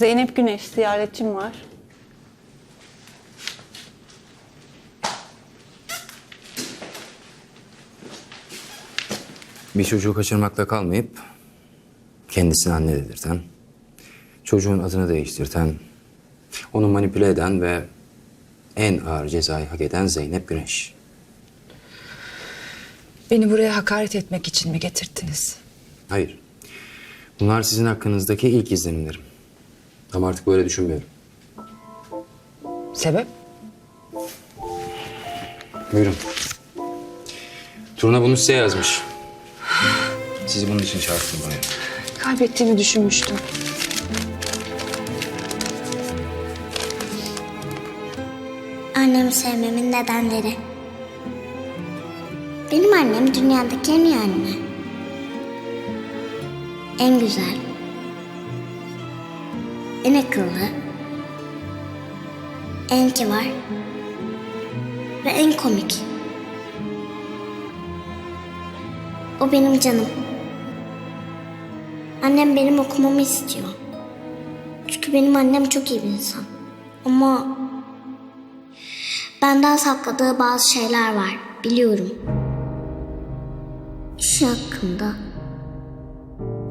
Zeynep Güneş ziyaretçim var. Bir çocuğu kaçırmakla kalmayıp kendisini anne dedirten, çocuğun adını değiştirten, onu manipüle eden ve en ağır cezayı hak eden Zeynep Güneş. Beni buraya hakaret etmek için mi getirdiniz? Hayır. Bunlar sizin hakkınızdaki ilk izlenimlerim. Ama artık böyle düşünmüyorum. Sebep? Buyurun. Turna bunu size yazmış. Sizi bunun için çağırttım buraya. Kaybettiğimi düşünmüştüm. Annemi sevmemin nedenleri. Benim annem dünyadaki en iyi anne. En güzel. En akıllı. En kibar. Ve en komik. O benim canım. Annem benim okumamı istiyor. Çünkü benim annem çok iyi bir insan. Ama Benden sakladığı bazı şeyler var, biliyorum. İş hakkında,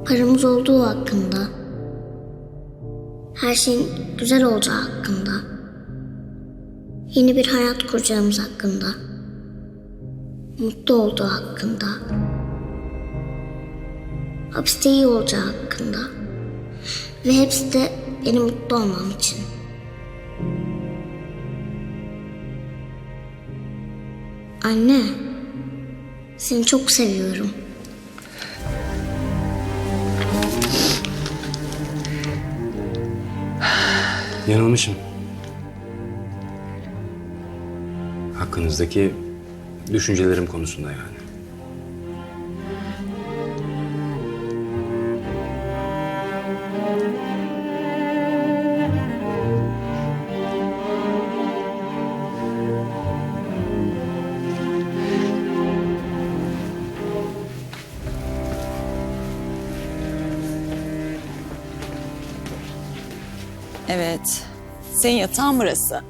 paramız olduğu hakkında, her şeyin güzel olacağı hakkında, yeni bir hayat kuracağımız hakkında, mutlu olduğu hakkında, hapiste iyi olacağı hakkında ve hepsi de benim mutlu olmam için. Anne, seni çok seviyorum. Yanılmışım. Hakkınızdaki düşüncelerim konusunda yani. Evet. Senin yatağın burası.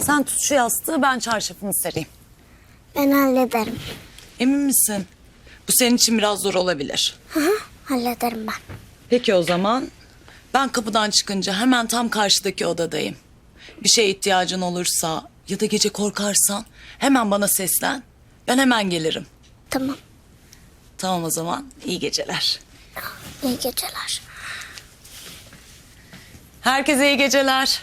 Sen tut şu yastığı ben çarşafımı sereyim. Ben hallederim. Emin misin? Bu senin için biraz zor olabilir. Hı hı, hallederim ben. Peki o zaman ben kapıdan çıkınca hemen tam karşıdaki odadayım. Bir şeye ihtiyacın olursa ya da gece korkarsan hemen bana seslen. Ben hemen gelirim. Tamam, Tamam o zaman iyi geceler. iyi geceler. Herkese iyi geceler.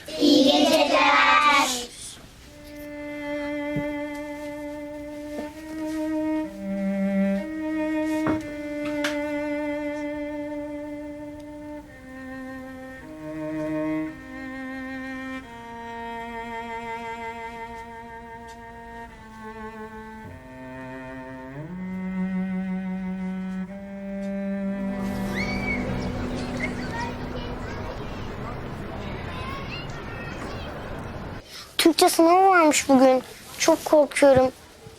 Türkçe sınavı varmış bugün. Çok korkuyorum.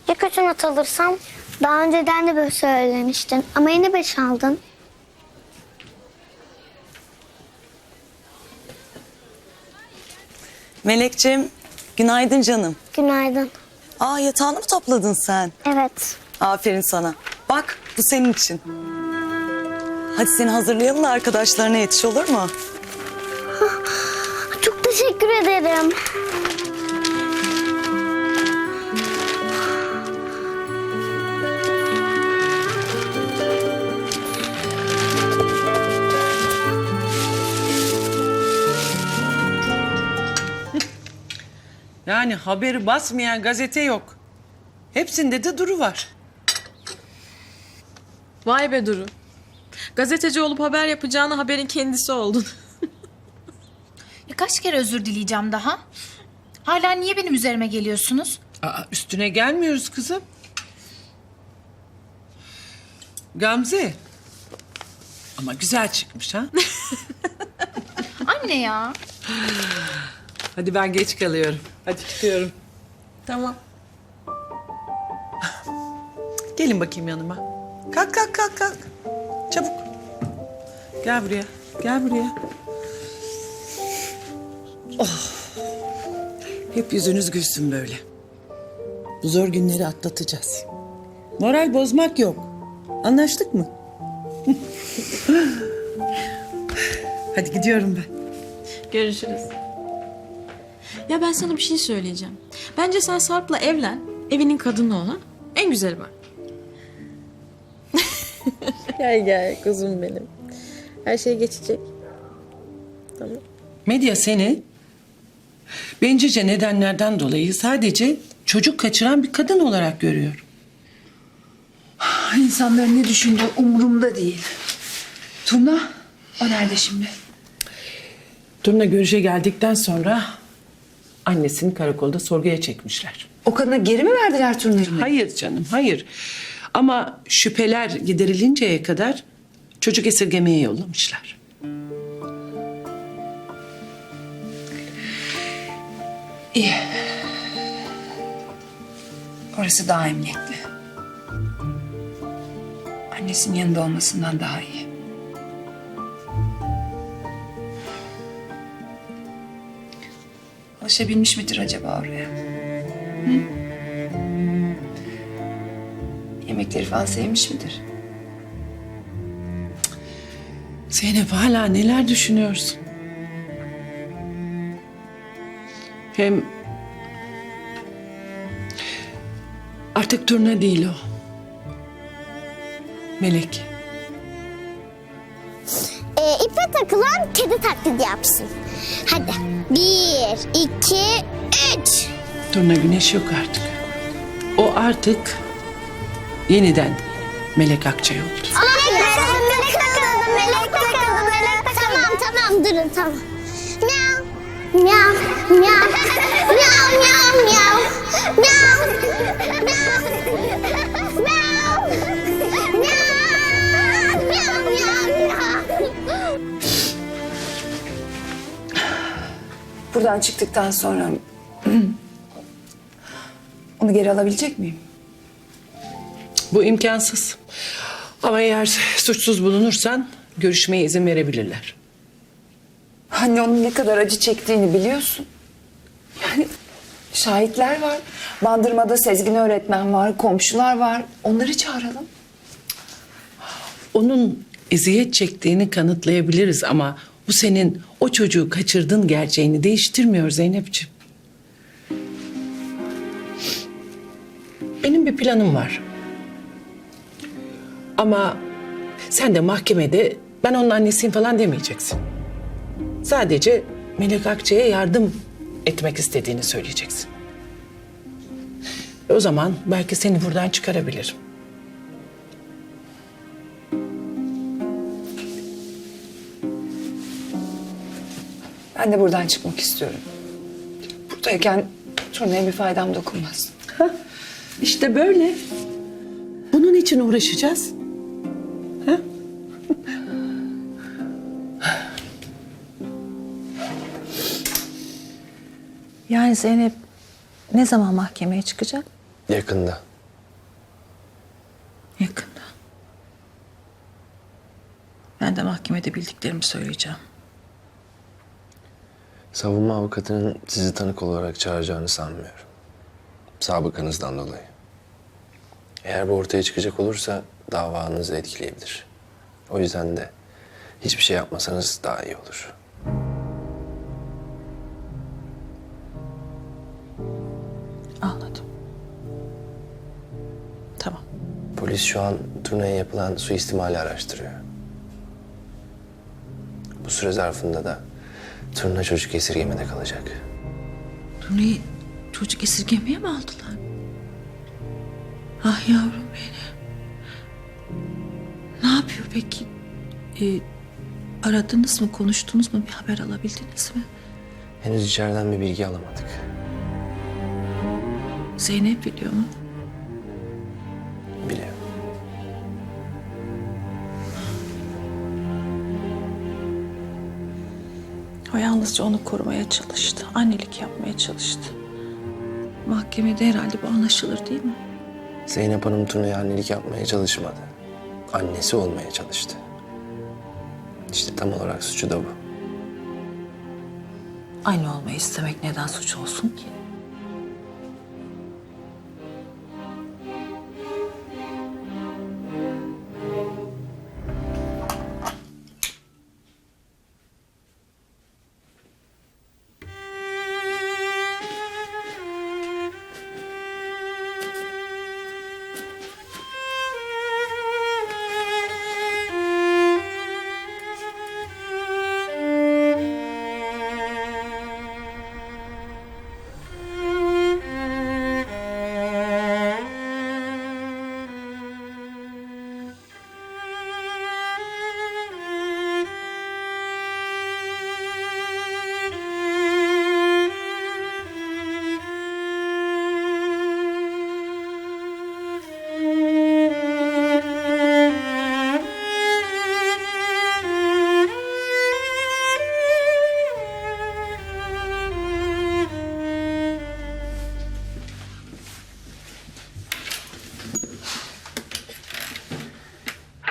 Ya kötü not alırsam? Daha önceden de böyle söylemiştin. Ama yine beş aldın. Melekciğim günaydın canım. Günaydın. Aa yatağını mı topladın sen? Evet. Aferin sana. Bak bu senin için. Hadi seni hazırlayalım da arkadaşlarına yetiş olur mu? Çok teşekkür ederim. Yani haberi basmayan gazete yok. Hepsinde de Duru var. Vay be Duru. Gazeteci olup haber yapacağına haberin kendisi oldun. Ya kaç kere özür dileyeceğim daha? Hala niye benim üzerime geliyorsunuz? Aa, üstüne gelmiyoruz kızım. Gamze. Ama güzel çıkmış ha. Anne ya. Hadi ben geç kalıyorum. Hadi gidiyorum. tamam. Gelin bakayım yanıma. Kalk kalk kalk kalk. Çabuk. Gel buraya. Gel buraya. Oh. Hep yüzünüz gülsün böyle. Bu zor günleri atlatacağız. Moral bozmak yok. Anlaştık mı? Hadi gidiyorum ben. Görüşürüz. Ya ben sana bir şey söyleyeceğim. Bence sen Sarp'la evlen. Evinin kadını ol ha. En güzeli ben. gel gel kuzum benim. Her şey geçecek. Medya seni bencilce nedenlerden dolayı sadece çocuk kaçıran bir kadın olarak görüyor. İnsanların ne düşündüğü umurumda değil. Turna, o nerede şimdi? Turna görüşe geldikten sonra annesini karakolda sorguya çekmişler. O kadına geri mi verdiler Turna'yı? Hayır canım, hayır. Ama şüpheler giderilinceye kadar çocuk esirgemeye yollamışlar. İyi. Orası daha emniyetli. Annesinin yanında olmasından daha iyi. Alışabilmiş midir acaba oraya? Hı? Yemekleri falan sevmiş midir? Zeynep hala neler düşünüyorsun? Hem artık turna değil o. Melek. Takılan kedi taklidi yapsın. Hadi. Bir, iki, üç. Turna Güneş yok artık. O artık yeniden Melek Akçay oldu. Melek, melek takıldı, melek takıldı, melek takıldı. Tamam, tamam, durun, tamam. Miau, miau, miau, miau, miau, miau, miau, miau, Buradan çıktıktan sonra onu geri alabilecek miyim? Bu imkansız. Ama eğer suçsuz bulunursan görüşmeye izin verebilirler. Anne onun ne kadar acı çektiğini biliyorsun. Yani şahitler var. Bandırmada Sezgin öğretmen var, komşular var. Onları çağıralım. Onun eziyet çektiğini kanıtlayabiliriz ama bu senin o çocuğu kaçırdın gerçeğini değiştirmiyor Zeynep'ciğim. Benim bir planım var. Ama sen de mahkemede ben onun annesiyim falan demeyeceksin. Sadece Melek Akçay'a yardım etmek istediğini söyleyeceksin. O zaman belki seni buradan çıkarabilirim. Ben de buradan çıkmak istiyorum. Buradayken turnaya bir faydam dokunmaz. İşte böyle. Bunun için uğraşacağız. Ha? Yani Zeynep ne zaman mahkemeye çıkacak? Yakında. Yakında. Ben de mahkemede bildiklerimi söyleyeceğim. Savunma avukatının sizi tanık olarak çağıracağını sanmıyorum. Sabıkanızdan dolayı. Eğer bu ortaya çıkacak olursa davanızı etkileyebilir. O yüzden de hiçbir şey yapmasanız daha iyi olur. Anladım. Tamam. Polis şu an turneye yapılan suistimali araştırıyor. Bu süre zarfında da turna çocuk esirgemede kalacak. Turnayı çocuk esirgemeye mi aldılar? Ah yavrum benim. Ne yapıyor peki? Ee, aradınız mı, konuştunuz mu, bir haber alabildiniz mi? Henüz içeriden bir bilgi alamadık. Zeynep biliyor mu? O yalnızca onu korumaya çalıştı. Annelik yapmaya çalıştı. Mahkemede herhalde bu anlaşılır değil mi? Zeynep Hanım turnaya annelik yapmaya çalışmadı. Annesi olmaya çalıştı. İşte tam olarak suçu da bu. Aynı olmayı istemek neden suç olsun ki?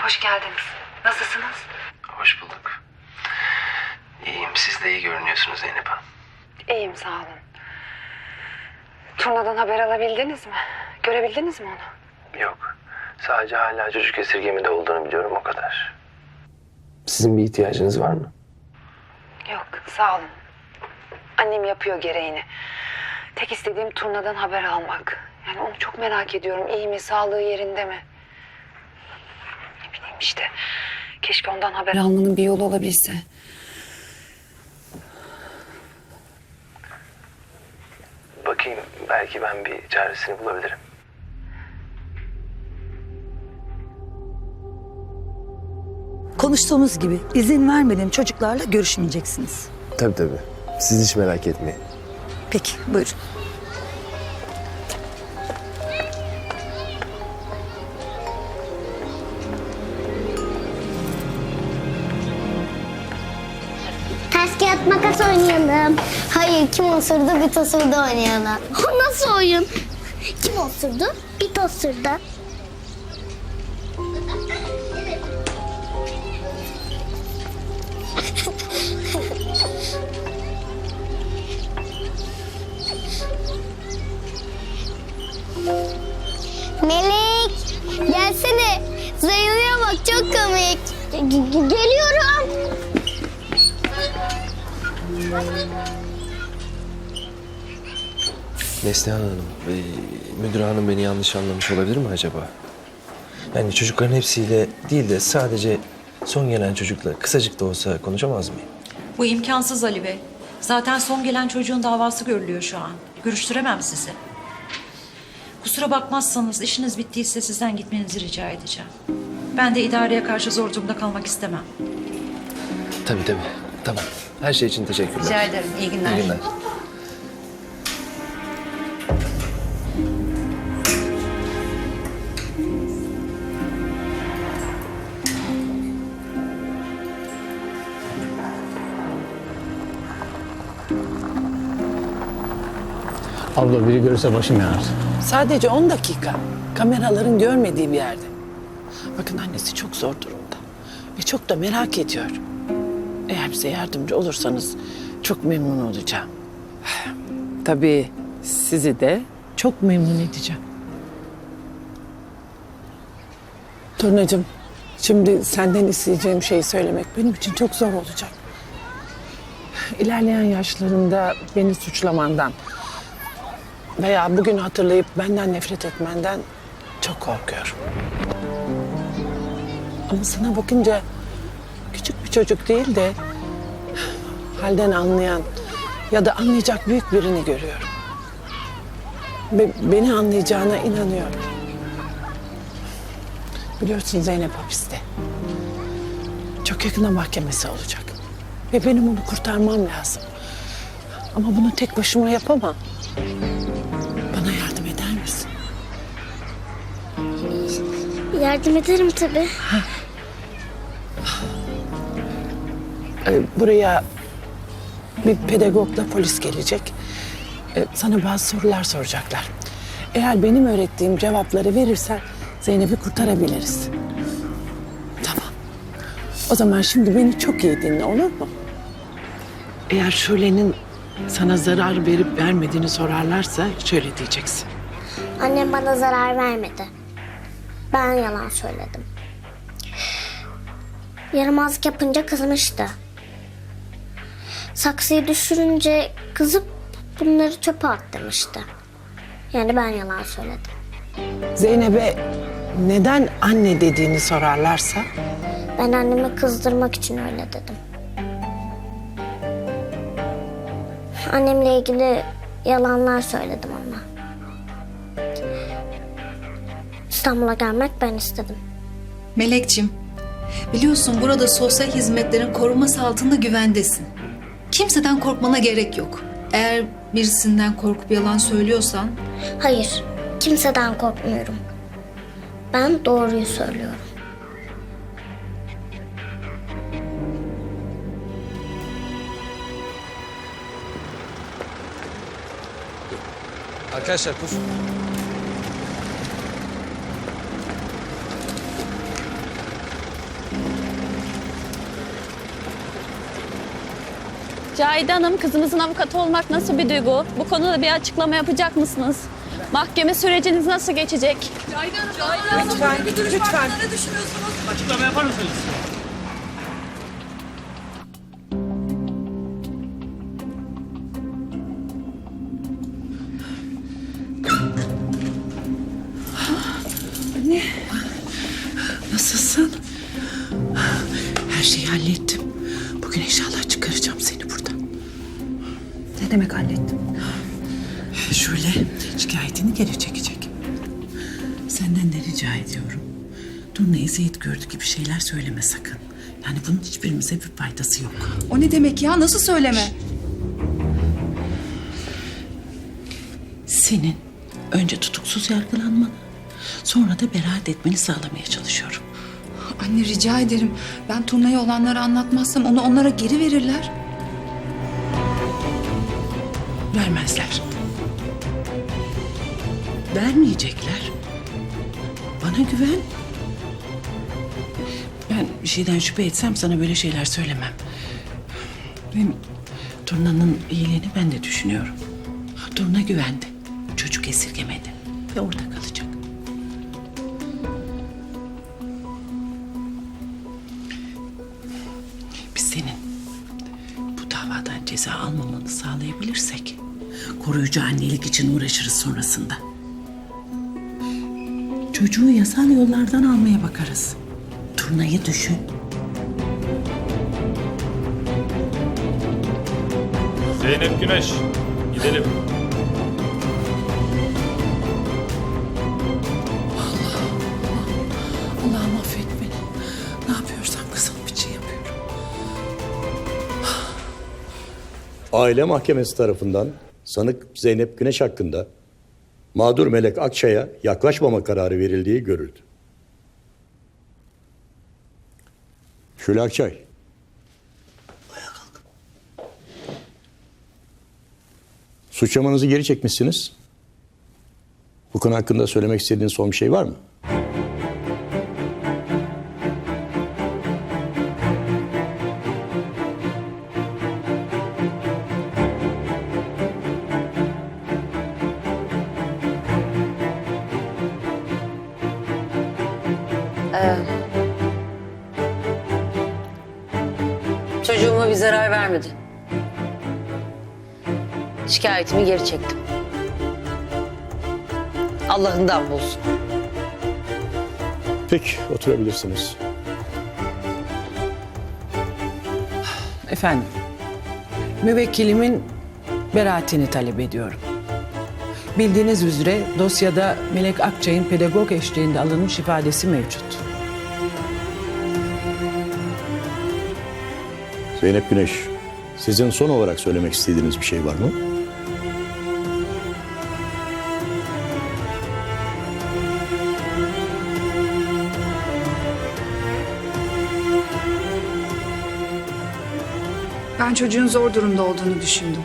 Hoş geldiniz. Nasılsınız? Hoş bulduk. İyiyim. Siz de iyi görünüyorsunuz Zeynep Hanım. İyiyim sağ olun. Turnadan haber alabildiniz mi? Görebildiniz mi onu? Yok. Sadece hala çocuk esirgemede olduğunu biliyorum o kadar. Sizin bir ihtiyacınız var mı? Yok sağ olun. Annem yapıyor gereğini. Tek istediğim turnadan haber almak. Yani onu çok merak ediyorum. İyi mi? Sağlığı yerinde mi? İşte. Keşke ondan haber almanın bir yolu olabilse. Bakayım belki ben bir çaresini bulabilirim. Konuştuğumuz gibi izin vermediğim çocuklarla görüşmeyeceksiniz. Tabii tabii. Siz hiç merak etmeyin. Peki buyurun. Kim osurdu bit osurdu oynayalım. O nasıl oyun? Kim osurdu? Bit osurdu. Melek gelsene. Zayılıyor bak çok komik. Ge- ge- geliyorum. Neslihan Hanım, e, müdür hanım beni yanlış anlamış olabilir mi acaba? Yani çocukların hepsiyle değil de sadece son gelen çocukla kısacık da olsa konuşamaz mıyım? Bu imkansız Ali Bey. Zaten son gelen çocuğun davası görülüyor şu an. Görüştüremem sizi. Kusura bakmazsanız işiniz bittiyse sizden gitmenizi rica edeceğim. Ben de idareye karşı zor durumda kalmak istemem. Tabii tabii. Tamam. Her şey için teşekkürler. Rica ederim. İyi günler. İyi günler. Abla biri görürse başım yanar. Sadece 10 dakika. Kameraların görmediği bir yerde. Bakın annesi çok zor durumda. Ve çok da merak ediyor. Eğer bize yardımcı olursanız çok memnun olacağım. Tabii sizi de çok memnun edeceğim. Turnacığım, şimdi senden isteyeceğim şeyi söylemek benim için çok zor olacak. İlerleyen yaşlarında beni suçlamandan veya bugün hatırlayıp benden nefret etmenden çok korkuyorum. Ama sana bakınca küçük bir çocuk değil de halden anlayan ya da anlayacak büyük birini görüyorum. Ve beni anlayacağına inanıyorum. Biliyorsun Zeynep hapiste. Çok yakında mahkemesi olacak. Ve benim onu kurtarmam lazım. Ama bunu tek başıma yapamam. Yardım ederim tabii. Ee, buraya bir pedagogla polis gelecek. Ee, sana bazı sorular soracaklar. Eğer benim öğrettiğim cevapları verirsen Zeynep'i kurtarabiliriz. Tamam. O zaman şimdi beni çok iyi dinle olur mu? Eğer Şule'nin sana zarar verip vermediğini sorarlarsa şöyle diyeceksin. Annem bana zarar vermedi. Ben yalan söyledim. Yaramazlık yapınca kızmıştı. Saksıyı düşürünce kızıp bunları çöpe at demişti. Yani ben yalan söyledim. Zeynep'e neden anne dediğini sorarlarsa Ben annemi kızdırmak için öyle dedim. Annemle ilgili yalanlar söyledim ona. İstanbul'a gelmek ben istedim. Melekçim, biliyorsun burada sosyal hizmetlerin koruması altında güvendesin. Kimseden korkmana gerek yok. Eğer birisinden korkup yalan söylüyorsan Hayır, kimseden korkmuyorum. Ben doğruyu söylüyorum. Arkadaşlar dur. Cahide Hanım, kızınızın avukatı olmak nasıl bir duygu? Bu konuda bir açıklama yapacak mısınız? Mahkeme süreciniz nasıl geçecek? Açıklama yapar mısınız? Gördü gibi şeyler söyleme sakın. Yani bunun hiçbirimize bir faydası yok. O ne demek ya? Nasıl söyleme? Senin önce tutuksuz yargılanmanı, sonra da beraat etmeni sağlamaya çalışıyorum. Anne rica ederim. Ben turnaya olanları anlatmazsam onu onlara geri verirler. Vermezler. Vermeyecekler. Bana güven. Ben bir şeyden şüphe etsem sana böyle şeyler söylemem. Hem Turna'nın iyiliğini ben de düşünüyorum. Turna güvendi. Çocuk esirgemedi. Ve orada kalacak. Biz senin bu davadan ceza almamanı sağlayabilirsek koruyucu annelik için uğraşırız sonrasında. Çocuğu yasal yollardan almaya bakarız. Turnayı düşün. Zeynep Güneş, gidelim. Allah'ım affet beni. Ne yapıyorsam kızım için yapıyorum. Aile Mahkemesi tarafından sanık Zeynep Güneş hakkında mağdur Melek Akçay'a yaklaşmama kararı verildiği görüldü. Şule Akçay. Suçlamanızı geri çekmişsiniz. Bu konu hakkında söylemek istediğiniz son bir şey var mı? Şikayetimi geri çektim. Allah'ından bulsun. Peki, oturabilirsiniz. Efendim, müvekkilimin beraatini talep ediyorum. Bildiğiniz üzere dosyada Melek Akçay'ın pedagog eşliğinde alınmış ifadesi mevcut. Zeynep Güneş, sizin son olarak söylemek istediğiniz bir şey var mı? Çocuğun zor durumda olduğunu düşündüm.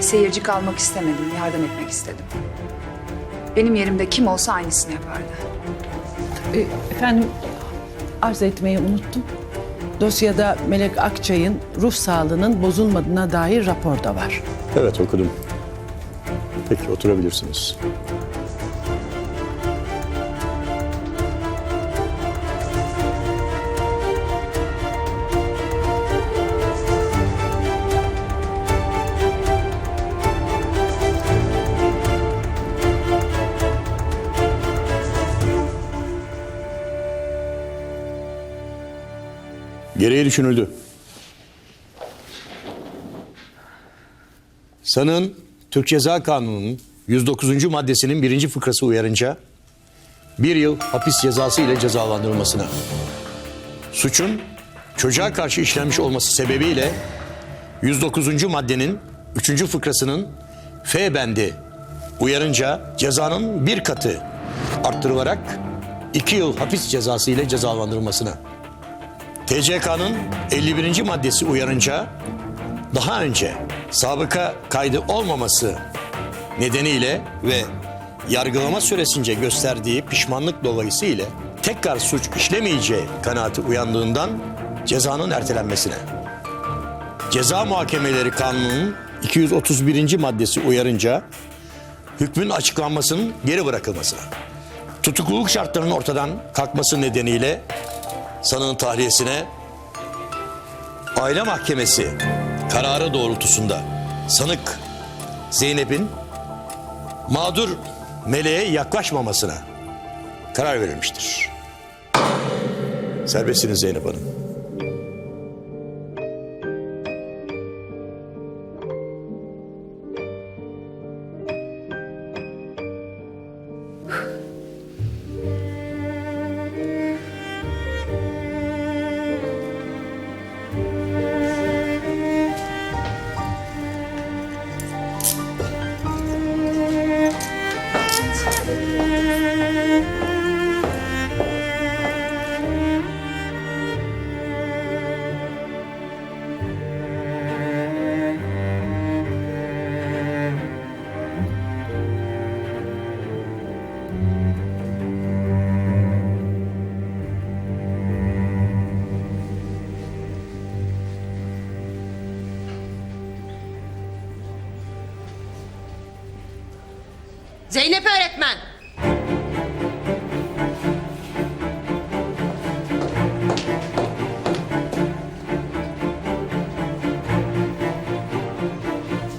Seyirci kalmak istemedim, yardım etmek istedim. Benim yerimde kim olsa aynısını yapardı. E, efendim arz etmeyi unuttum. Dosyada Melek Akçay'ın ruh sağlığının bozulmadığına dair rapor da var. Evet okudum. Peki oturabilirsiniz. Gereği düşünüldü. Sanığın Türk Ceza Kanunu'nun 109. maddesinin birinci fıkrası uyarınca bir yıl hapis cezası ile cezalandırılmasına, suçun çocuğa karşı işlenmiş olması sebebiyle 109. maddenin 3. fıkrasının F bendi uyarınca cezanın bir katı arttırılarak iki yıl hapis cezası ile cezalandırılmasına, TCK'nın 51. maddesi uyarınca daha önce sabıka kaydı olmaması nedeniyle ve yargılama süresince gösterdiği pişmanlık dolayısıyla tekrar suç işlemeyeceği kanaati uyandığından cezanın ertelenmesine. Ceza Muhakemeleri Kanunu'nun 231. maddesi uyarınca hükmün açıklanmasının geri bırakılmasına. Tutukluluk şartlarının ortadan kalkması nedeniyle sanığın tahliyesine aile mahkemesi kararı doğrultusunda sanık Zeynep'in mağdur meleğe yaklaşmamasına karar verilmiştir. Serbestsiniz Zeynep Hanım. Zeynep öğretmen.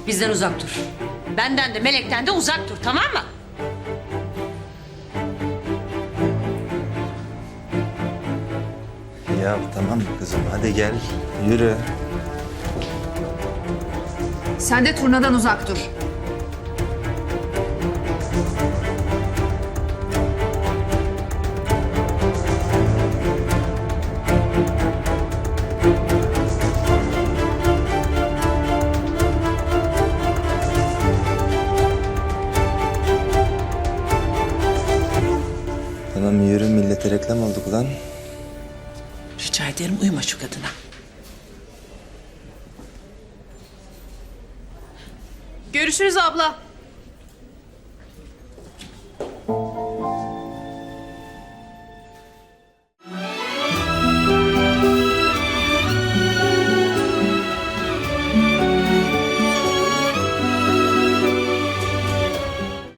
Bizden uzak dur. Benden de Melek'ten de uzak dur tamam mı? Ya tamam kızım hadi gel yürü. Sen de turnadan uzak dur. Görüşürüz abla.